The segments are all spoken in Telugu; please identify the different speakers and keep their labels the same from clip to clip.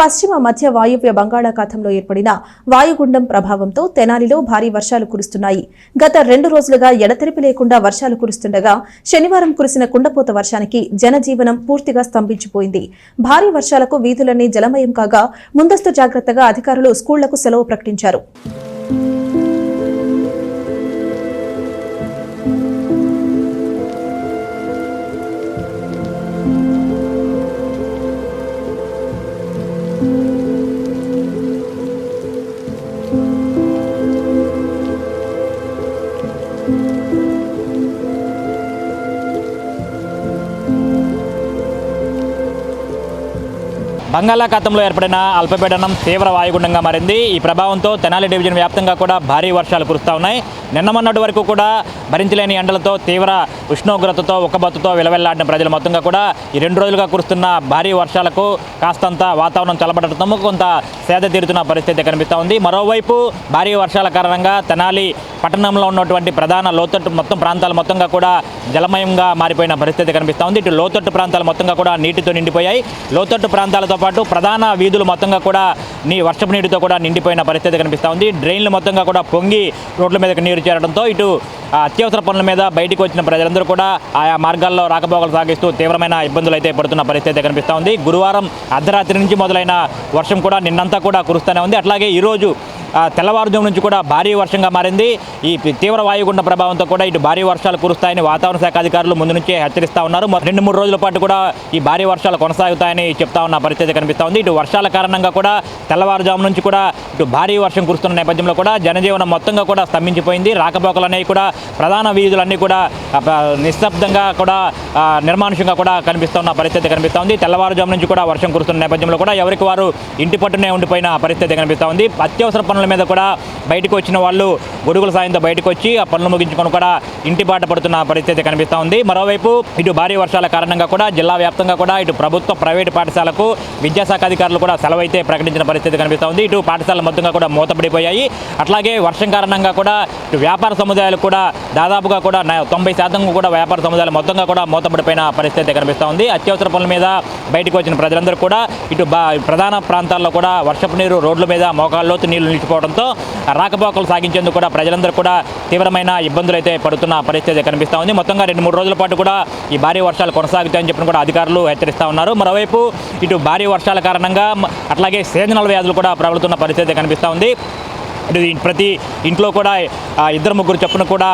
Speaker 1: పశ్చిమ మధ్య వాయువ్య బంగాళాఖాతంలో ఏర్పడిన వాయుగుండం ప్రభావంతో తెనాలిలో భారీ వర్షాలు కురుస్తున్నాయి. గత రెండు రోజులుగా ఎడతెరిపి లేకుండా వర్షాలు కురుస్తుండగా శనివారం కురిసిన కుండపోత వర్షానికి జనజీవనం పూర్తిగా స్తంభించిపోయింది. భారీ వర్షాలకు వీధులన్నీ జలమయం కాగా ముందస్తు జాగ్రత్తగా అధికారులు స్కూళ్ళకు సెలవు ప్రకటించారు.
Speaker 2: బంగాళాఖాతంలో ఏర్పడిన అల్పపీడనం తీవ్ర వాయుగుండంగా మారింది. ఈ ప్రభావంతో తెనాలి డివిజన్ వ్యాప్తంగా కూడా భారీ వర్షాలు కురుస్తూ ఉన్నాయి. నిన్న మొన్నటి వరకు కూడా భరించలేని ఎండలతో తీవ్ర ఉష్ణోగ్రతతో ఉక్కబత్తుతో విలవెల్లాడిన ప్రజలు మొత్తంగా కూడా ఈ రెండు రోజులుగా కురుస్తున్న భారీ వర్షాలకు కాస్తంత వాతావరణం చల్లబడటం కొంత సేద తీరుతున్న పరిస్థితి కనిపిస్తూ ఉంది. మరోవైపు భారీ వర్షాల కారణంగా తెనాలి పట్టణంలో ఉన్నటువంటి ప్రధాన లోతట్టు మొత్తం ప్రాంతాలు మొత్తంగా కూడా జలమయంగా మారిపోయిన పరిస్థితి కనిపిస్తూ ఉంది. ఇటు లోతట్టు ప్రాంతాలు మొత్తంగా కూడా నీటితో నిండిపోయాయి. లోతట్టు ప్రాంతాలతో పాటు ప్రధాన వీధులు మొత్తంగా కూడా నీ వర్షపు నీటితో కూడా నిండిపోయిన పరిస్థితి కనిపిస్తూ ఉంది. డ్రైన్లు మొత్తంగా కూడా పొంగి రోడ్ల మీదకి నీరు చేరడంతో ఇటు అత్యవసర పనుల మీద బయటికి వచ్చిన ప్రజలందరూ కూడా ఆయా మార్గాల్లో రాకపోకలు సాగిస్తూ తీవ్రమైన ఇబ్బందులు అయితే పడుతున్న పరిస్థితి కనిపిస్తూ ఉంది. గురువారం అర్ధరాత్రి నుంచి మొదలైన వర్షం కూడా నిన్నంతా కూడా కురుస్తూనే ఉంది. అట్లాగే ఈరోజు తెల్లవారుజాము నుంచి కూడా భారీ వర్షంగా మారింది. ఈ తీవ్ర వాయుగుండ ప్రభావంతో కూడా ఇటు భారీ వర్షాలు కురుస్తాయని వాతావరణ శాఖ అధికారులు ముందు నుంచే హెచ్చరిస్తా ఉన్నారు. రెండు మూడు రోజుల పాటు కూడా ఈ భారీ వర్షాలు కొనసాగుతాయని చెప్తా ఉన్న పరిస్థితి కనిపిస్తూ ఉంది ఇటు వర్షాల కారణంగా కూడా తెల్లవారుజాము నుంచి కూడా ఇటు భారీ వర్షం కురుస్తున్న నేపథ్యంలో కూడా జనజీవనం మొత్తంగా కూడా స్తంభించిపోయింది. రాకపోకలు అనేవి కూడా ప్రధాన వీధులన్నీ కూడా నిశ్శబ్దంగా కూడా నిర్మానుషంగా కూడా కనిపిస్తున్న పరిస్థితి కనిపిస్తూ ఉంది తెల్లవారుజాము నుంచి కూడా వర్షం కురుస్తున్న నేపథ్యంలో కూడా ఎవరికి వారు ఇంటి పట్టునే ఉండిపోయిన పరిస్థితి కనిపిస్తూ ఉంది అత్యవసర పనులు మీద కూడా బయటకు వచ్చిన వాళ్ళు గొడుగుల సాయంతో బయటకు వచ్చి ఆ పనులు ముగించుకొని కూడా ఇంటి బాట పడుతున్న పరిస్థితి కనిపిస్తూ ఉంది. మరోవైపు ఇటు భారీ వర్షాల కారణంగా కూడా జిల్లా వ్యాప్తంగా కూడా ఇటు ప్రభుత్వ ప్రైవేటు పాఠశాలకు విద్యాశాఖ అధికారులు కూడా సెలవు అయితే ప్రకటించిన పరిస్థితి కనిపిస్తూ ఉంది. ఇటు పాఠశాల మొత్తంగా కూడా మూతపడిపోయాయి. అట్లాగే వర్షం కారణంగా కూడా ఇటు వ్యాపార సముదాయాలు కూడా దాదాపుగా కూడా తొంభై శాతం కూడా వ్యాపార సముదాయాలు మొత్తంగా కూడా మూతపడిపోయిన పరిస్థితి కనిపిస్తూ ఉంది. అత్యవసర పనుల మీద బయటకు వచ్చిన ప్రజలందరూ కూడా ఇటు ప్రధాన ప్రాంతాల్లో కూడా వర్షపు నీరు రోడ్ల మీద మోకాల్లోతు నీళ్ళు నిలిచిపోవడంతో రాకపోకలు సాగించేందుకు కూడా ప్రజలందరూ కూడా తీవ్రమైన ఇబ్బందులు అయితే పడుతున్న పరిస్థితి కనిపిస్తూ ఉంది. మొత్తంగా రెండు మూడు రోజుల పాటు కూడా ఈ భారీ వర్షాలు కొనసాగుతాయని చెప్పిన కూడా అధికారులు హెచ్చరిస్తూ ఉన్నారు. మరోవైపు ఇటు భారీ వర్షాల కారణంగా అట్లాగే సీజనల్ వ్యాధులు కూడా ప్రబలుతున్న పరిస్థితి కనిపిస్తూ ఉంది. అంటే ప్రతి ఇంట్లో కూడా ఇద్దరు ముగ్గురు చొప్పున కూడా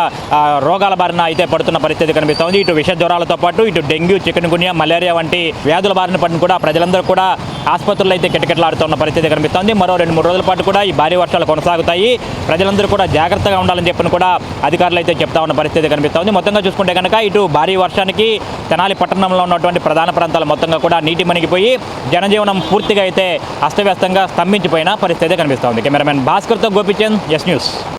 Speaker 2: రోగాల బారిన అయితే పడుతున్న పరిస్థితి కనిపిస్తుంది. ఇటు విష జ్వరాలతో పాటు ఇటు డెంగ్యూ చికెన్ గున్యా మలేరియా వంటి వ్యాధుల బారిన పడిన కూడా ప్రజలందరూ కూడా ఆసుపత్రుల్లో అయితే కిటకిటలాడుతున్న పరిస్థితి కనిపిస్తుంది. మరో రెండు మూడు రోజుల పాటు కూడా ఈ భారీ వర్షాలు కొనసాగుతాయి. ప్రజలందరూ కూడా జాగ్రత్తగా ఉండాలని చెప్పిన కూడా అధికారులు అయితే చెప్తా ఉన్న పరిస్థితి కనిపిస్తోంది. మొత్తంగా చూసుకుంటే కనుక ఇటు భారీ వర్షానికి తెనాలి పట్టణంలో ఉన్నటువంటి ప్రధాన ప్రాంతాలు మొత్తంగా కూడా నీటి మణిగిపోయి జనజీవనం పూర్తిగా అయితే అస్తవ్యస్తంగా స్తంభించిపోయిన పరిస్థితి కనిపిస్తుంది. కెమెరామెన్ భాస్కర్తో Gopi Chen, Yes News.